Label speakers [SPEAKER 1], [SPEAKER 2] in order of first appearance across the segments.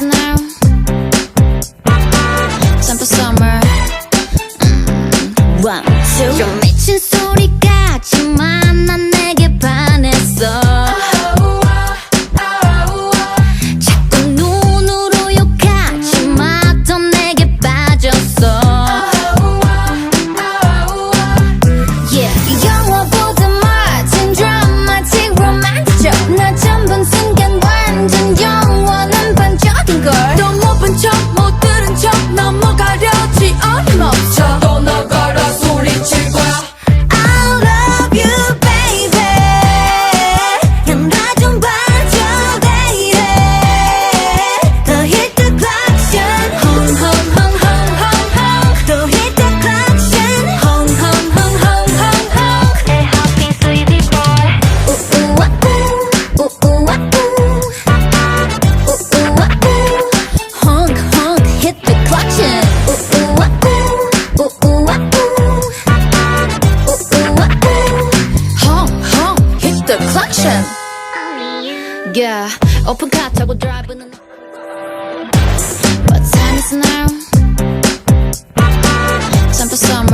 [SPEAKER 1] now. Yeah, open car 타고 drive in the What time is now? Time for summer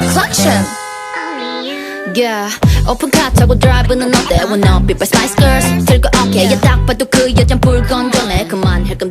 [SPEAKER 1] the collection. Yeah, 오픈 카하고 드라이브는 어때? 원어빛 by Spice Girls 들고 어깨에 딱 봐도 그 여잔 불건건해 그만할 건